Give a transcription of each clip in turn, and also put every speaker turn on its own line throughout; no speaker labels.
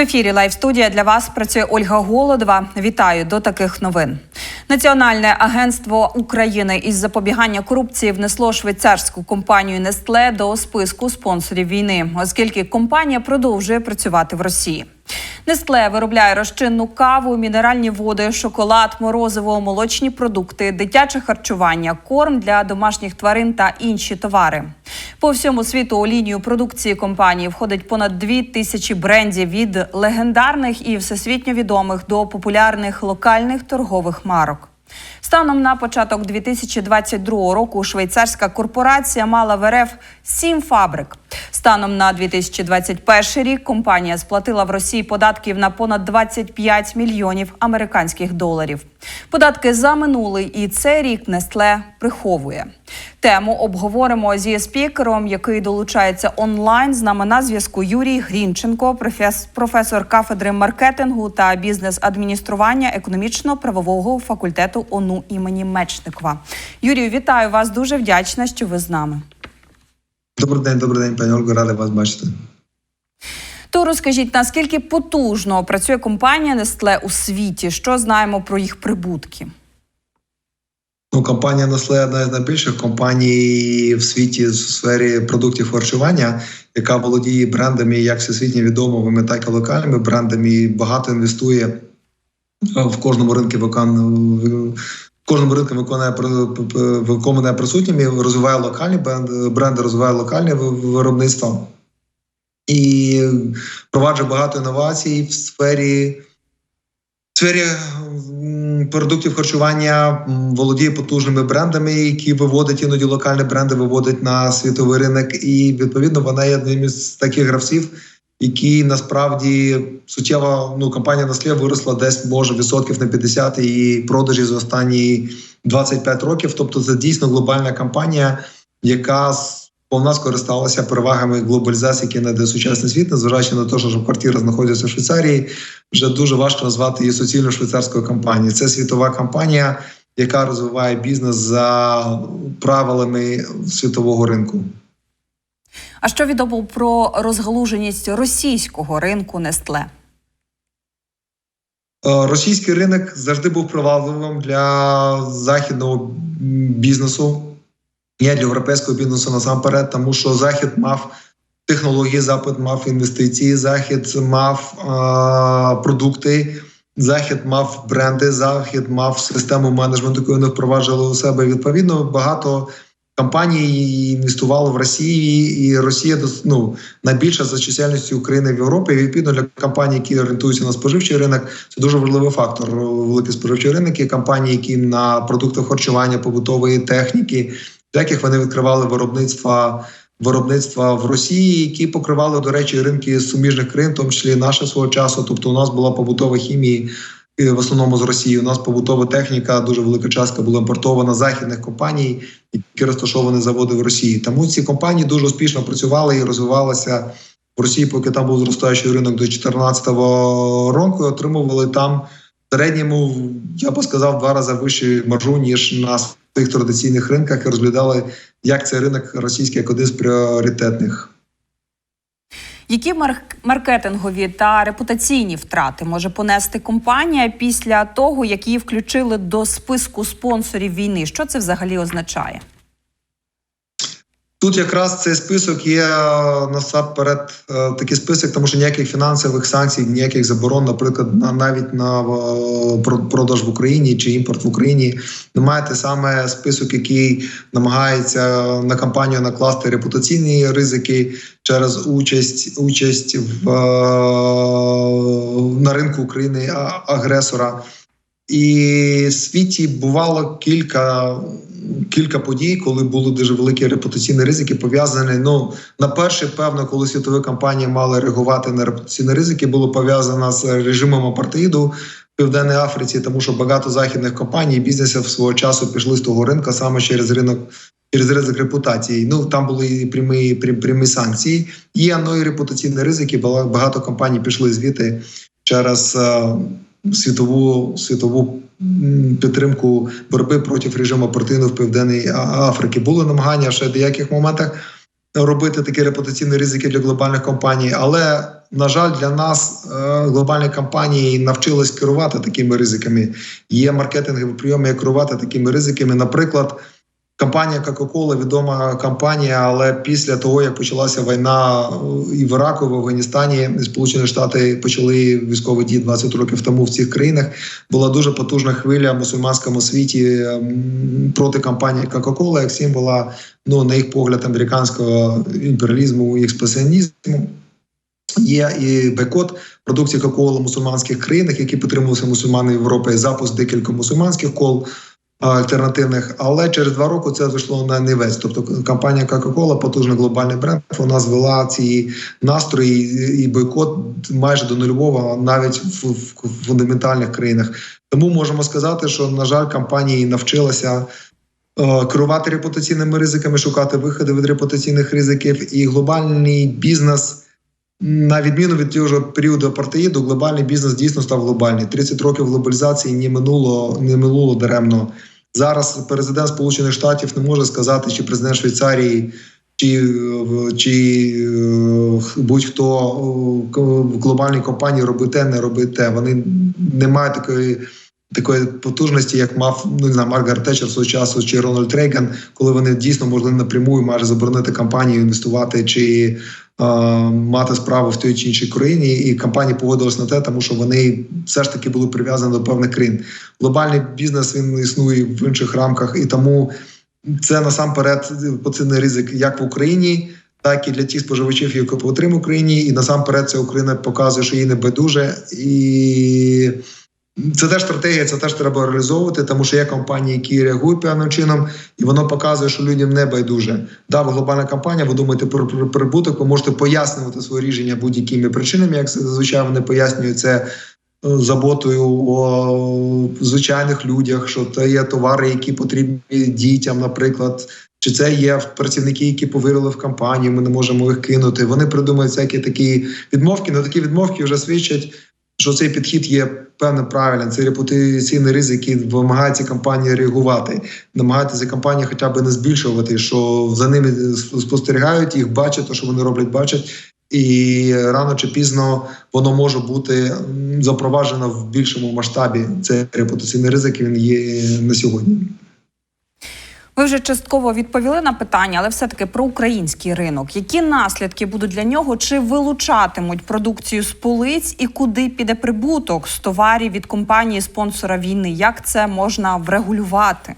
ефірі Лайв студія для вас працює Ольга Голодова. Вітаю до таких новин. Національне агентство України із запобігання корупції внесло швейцарську компанію Нестле до списку спонсорів війни, оскільки компанія продовжує працювати в Росії. Нестле виробляє розчинну каву, мінеральні води, шоколад, морозиво, молочні продукти, дитяче харчування, корм для домашніх тварин та інші товари. По всьому світу у лінію продукції компанії входить понад дві тисячі брендів від легендарних і всесвітньо відомих до популярних локальних торгових марок. Станом на початок 2022 року швейцарська корпорація мала в РФ сім фабрик. Станом на 2021 рік компанія сплатила в Росії податків на понад 25 мільйонів американських доларів. Податки за минулий і цей рік Нестле приховує. Тему обговоримо зі спікером, який долучається онлайн. З нами на зв'язку Юрій Грінченко, професор кафедри маркетингу та бізнес-адміністрування економічно-правового факультету ОНУ імені Мечникова. Юрію, вітаю вас. Дуже вдячна, що ви з нами.
Добрий день, добрий день, пані Ольго, радий вас бачити.
То розкажіть, наскільки потужно працює компанія Нестле у світі? Що знаємо про їх прибутки?
Ну, компанія Nestle – одна з найбільших компаній в світі в сфері продуктів харчування, яка володіє брендами як всесвітньо відомими, так і локальними брендами. і Багато інвестує е, в кожному ринку виконує. Кожному ринку виконує виконує присутніми, розвиває локальні бренди, розвиває локальне виробництво і впроваджує багато інновацій в сфері в сфері продуктів харчування володіє потужними брендами, які виводять іноді локальні бренди, виводять на світовий ринок. І відповідно вона є одним із таких гравців, які насправді суттєво ну компанія Nestlé виросла десь може відсотків на 50 і продажі за останні 25 років. Тобто, це дійсно глобальна компанія, яка с- повна скористалася перевагами глобалізації, які наде сучасний світ, незважаючи на те, що квартира знаходиться в Швейцарії вже дуже важко назвати її суцільно швейцарською компанією. Це світова компанія, яка розвиває бізнес за правилами світового ринку.
А що відомо про розгалуженість російського ринку Нестле?
Е, Російський ринок завжди був привабливим для західного бізнесу, не для європейського бізнесу насамперед, тому що захід мав технології, запит мав інвестиції, захід мав е, продукти. Захід мав бренди, захід мав систему менеджменту, яку вони впроваджували у себе. Відповідно, багато компаній інвестували в Росії, і Росія ну, найбільша за чисельністю України в Європі. І відповідно для компаній, які орієнтуються на споживчий ринок, це дуже важливий фактор. Великий споживчий ринок і компанії, які на продуктах харчування, побутової техніки, яких вони відкривали виробництва. Виробництва в Росії, які покривали, до речі, ринки суміжних країн, в тому числі наше свого часу. Тобто, у нас була побутова хімія в основному з Росії. У нас побутова техніка, дуже велика частка була імпортована західних компаній, які розташовані заводи в Росії. Тому ці компанії дуже успішно працювали і розвивалися в Росії, поки там був зростаючий ринок до 2014 року. і Отримували там в середньому, я би сказав, два рази вищу маржу ніж на тих традиційних ринках і розглядали, як цей ринок російський як один з пріоритетних.
Які марк- маркетингові та репутаційні втрати може понести компанія після того, як її включили до списку спонсорів війни? Що це взагалі означає?
Тут якраз цей список є е, насамперед е, такий список, тому що ніяких фінансових санкцій, ніяких заборон, наприклад, на навіть на е, про- продаж в Україні чи імпорт в Україні немає. Те саме список, який намагається на компанію накласти репутаційні ризики через участь участь в на ринку України агресора. І в світі бувало кілька кілька подій, коли були дуже великі репутаційні ризики, пов'язані. Ну на перше, певно, коли світові компанії мали реагувати на репутаційні ризики, було пов'язано з режимом апартеїду в Південній Африці, тому що багато західних компаній і бізнесів свого часу пішли з того ринку саме через ринок. Через ризик репутації, ну там були і прямі прямі, санкції. Є ну, і репутаційні ризики. Багато компаній пішли звідти через е, світову світову підтримку боротьби проти режиму апартеїду в Південній Африці. Були намагання ще в деяких моментах робити такі репутаційні ризики для глобальних компаній, але на жаль, для нас е, глобальні компанії навчились керувати такими ризиками. Є маркетингові прийоми, як керувати такими ризиками. Наприклад, компанія Coca-Cola відома компанія, але після того, як почалася війна е, і в Іраку, і в Афганістані, Сполучені Штати почали військові дії 20 років тому в цих країнах. Була дуже потужна хвиля в мусульманському світі ем, проти компанії Coca-Cola, як символа, ну на їх погляд, американського імперіалізму і експансіонізму. Є і бойкот продукції Coca-Cola в мусульманських країнах, які підтримувалися мусульмани Європи, запуск декілька мусульманських кол альтернативних. Але через два роки це зайшло на нівець. Тобто компанія Coca-Cola, потужний глобальний бренд, вона звела ці настрої і бойкот майже до нульового, навіть в, фундаментальних країнах. Тому можемо сказати, що на жаль, компанії навчилася. е, Керувати репутаційними ризиками, шукати виходи від репутаційних ризиків, і глобальний бізнес на відміну від того ж періоду апартеїду, глобальний бізнес дійсно став глобальний. 30 років глобалізації не минуло, не минуло даремно. Зараз президент Сполучених Штатів не може сказати, чи президент Швейцарії, чи, е, чи е, будь-хто е, в глобальній компанії робить не робить. Вони не мають такої. Такої потужності, як мав ну не знаю, Маргарет Тетчер свого часу чи Рональд Рейган, коли вони дійсно могли напряму майже заборонити компанію інвестувати чи мати справу в той чи іншій країні, і компанії погодились на те, тому що вони все ж таки були прив'язані до певних країн. Глобальний бізнес він існує в інших рамках, і тому це насамперед поцінний ризик як в Україні. Так і для тих споживачів, які отримують Україні, і насамперед ця Україна показує, що їй не байдуже, і це теж стратегія, це теж треба реалізовувати, тому що є компанії, які реагують певним чином, і воно показує, що людям не байдуже. Да, ви глобальна компанія, ви думаєте про прибуток, ви можете пояснювати своє рішення будь-якими причинами, як зазвичай вони пояснюють це е, заботою о звичайних людях, що це є товари, які потрібні дітям, наприклад. Чи це є працівники, які повірили в компанію, ми не можемо їх кинути. Вони придумують всякі такі відмовки. але такі відмовки вже свідчать, що цей підхід є певним правильним. Це репутаційний ризик, який вимагає ці компанії реагувати, намагатися компанії хоча б не збільшувати, що за ними спостерігають, їх бачать, то що вони роблять, бачать. І рано чи пізно воно може бути запроваджено в більшому масштабі. Це репутаційний ризик. Він є на сьогодні.
Ви вже частково відповіли на питання, але все-таки про український ринок. Які наслідки будуть для нього? Чи вилучатимуть продукцію з полиць і куди піде прибуток з товарів від компанії спонсора війни? Як це можна врегулювати?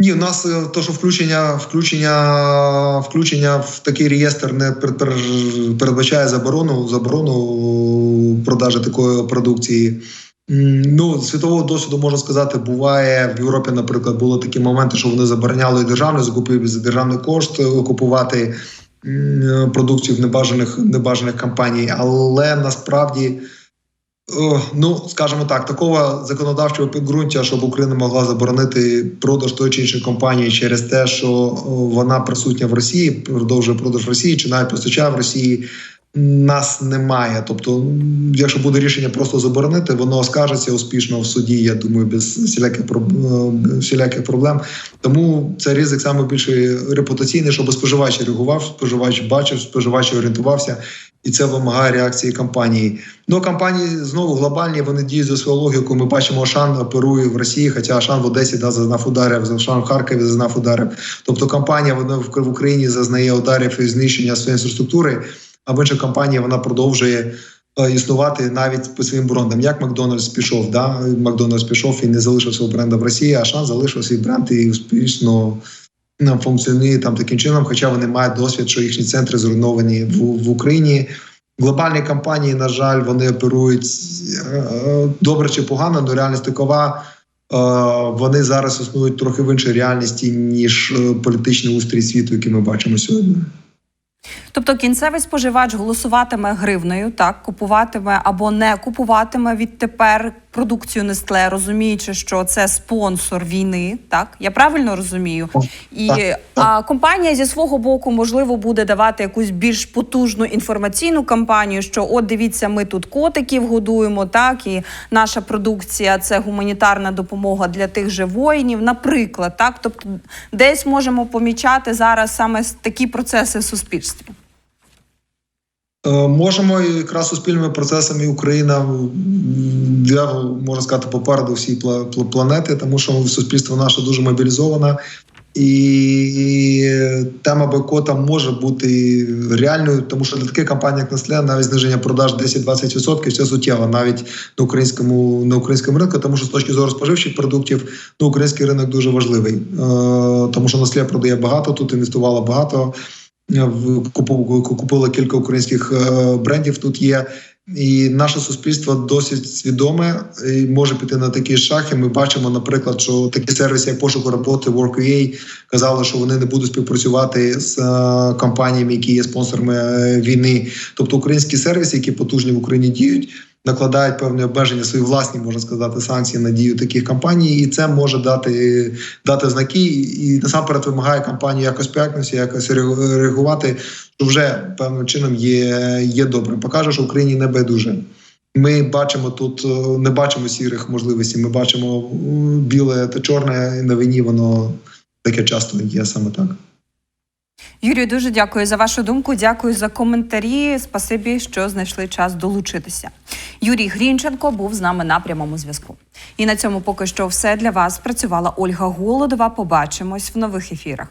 Ні, у нас е, то, що включення, включення, включення в такий реєстр не пер- пер- передбачає заборону заборону продажі такої продукції. Ну, світового досвіду можна сказати, буває в Європі, наприклад, були такі моменти, що вони забороняли державні закупівлі за державний кошт е, купувати м, продукцію в небажаних небажаних компаній, але насправді. Ну, скажімо так, такого законодавчого підґрунтя, щоб Україна могла заборонити продаж тої чи іншої компанії через те, що вона присутня в Росії, продовжує продаж в Росії чи навіть постачає в Росії. Нас немає. Тобто, якщо буде рішення просто заборонити, воно оскаржиться успішно в суді. Я думаю, без всіляких всіляких проблем. Тому це ризик саме більше репутаційний, щоб споживач реагував, споживач бачив, споживач орієнтувався, і це вимагає реакції компанії. Ну компанії знову глобальні. Вони діють за свою логіку. Ми бачимо, Ашан оперує в Росії, хоча Ашан в Одесі да, зазнав ударів, Ашан в Харкові зазнав ударів. Тобто компанія вона в Україні зазнає ударів і знищення своєї інфраструктури. А в іншій компанії вона продовжує е, існувати навіть по своїм брендам. Як Макдональдс пішов, да Макдональдс пішов і не залишив свого бренда в Росії, а Ашан залишив свій бренд і успішно ну, функціонує там таким чином, хоча вони мають досвід, що їхні центри зруйновані в, в Україні. Глобальні компанії, на жаль, вони оперують е, добре чи погано, але реальність такова. е, Вони зараз існують трохи в іншій реальності, ніж політичний устрій світу, який ми бачимо сьогодні.
Тобто кінцевий споживач голосуватиме гривнею, так купуватиме або не купуватиме відтепер продукцію Нестле, розуміючи, що це спонсор війни. Так я правильно розумію? І а компанія зі свого боку можливо буде давати якусь більш потужну інформаційну кампанію, що от дивіться, ми тут котиків годуємо, так і наша продукція це гуманітарна допомога для тих же воїнів. Наприклад, так, тобто десь можемо помічати зараз саме такі процеси в суспільстві.
Е, Можемо якраз суспільними процесами Україна я можна сказати попереду пла- планети, тому що суспільство наше дуже мобілізоване. І тема бойкота може бути реальною, тому що для таких компаній, як Nestle, навіть зниження продаж 10-20% це суттєво навіть на українському на українському ринку, тому що з точки зору споживчих продуктів ну, український ринок дуже важливий, е, тому що Nestle продає багато, тут інвестувало багато. Е, Купили кілька українських е, брендів. Тут є. І наше суспільство досить свідоме і може піти на такий шаг. І ми бачимо, наприклад, що такі сервіси, як пошуку роботи, Work.ua, казали, що вони не будуть співпрацювати з е, компаніями, які є спонсорами війни. Тобто українські сервіси, які потужні в Україні діють, накладають певні обмеження свої власні, можна сказати, санкції на дію таких компаній, і це може дати дати знаки. І насамперед вимагає компанію якось п'ятницю, якось реагувати, що вже певним чином є, є добре. Покаже, що Україні не байдуже. Ми бачимо тут, не бачимо сірих можливостей. Ми бачимо біле та чорне, і на війні воно таке часто є саме так.
Юрію, дуже дякую за вашу думку. Дякую за коментарі. Спасибі, що знайшли час долучитися. Юрій Грінченко був з нами на прямому зв'язку. І на цьому поки що все для вас. Працювала Ольга Голодова. Побачимось в нових ефірах.